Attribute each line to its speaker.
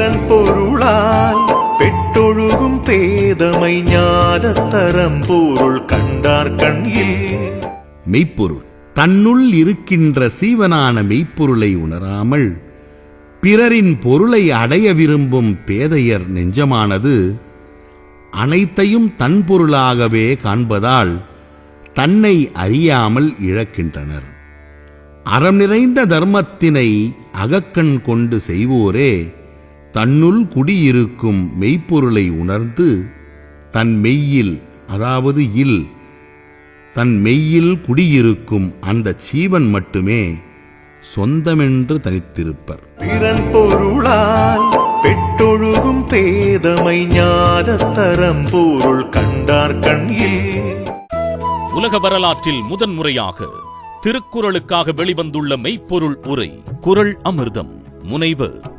Speaker 1: பிறன் பொருளால் பெட்டொழுகும் பேதமை ஞானத்தரம் பொருள் கண்டார் கண்ணில்.
Speaker 2: மெய்ப்பொருள். தன்னுள் இருக்கின்ற சீவனான மெய்ப்பொருளை உணராமல் பிறரின் பொருளை அடைய விரும்பும் பேதையர் நெஞ்சமானது அனைத்தையும் தன் பொருளாகவே காண்பதால் தன்னை அறியாமல் இழக்கின்றனர். அறம் நிறைந்த தர்மத்தினை அகக்கண் கொண்டு செய்வோரே தன்னுள் குடியிருக்கும் மெய்ப்பொருளை உணர்ந்து தன் மெய்யில் அதாவது இல் தன் மெய்யில் குடியிருக்கும் அந்த ஜீவன் மட்டுமே சொந்தமென்று தனித்திருப்பர்.
Speaker 1: பிறன் பொருளால் பெட்டொழுகும் பேதமை ஞானத்தரம் பொருள் கண்டார் கண்ணில்.
Speaker 3: உலக வரலாற்றில் முதன்முறையாக திருக்குறளுக்காக வெளிவந்துள்ள மெய்ப்பொருள் உரை குறள் அமிர்தம் முனைவர்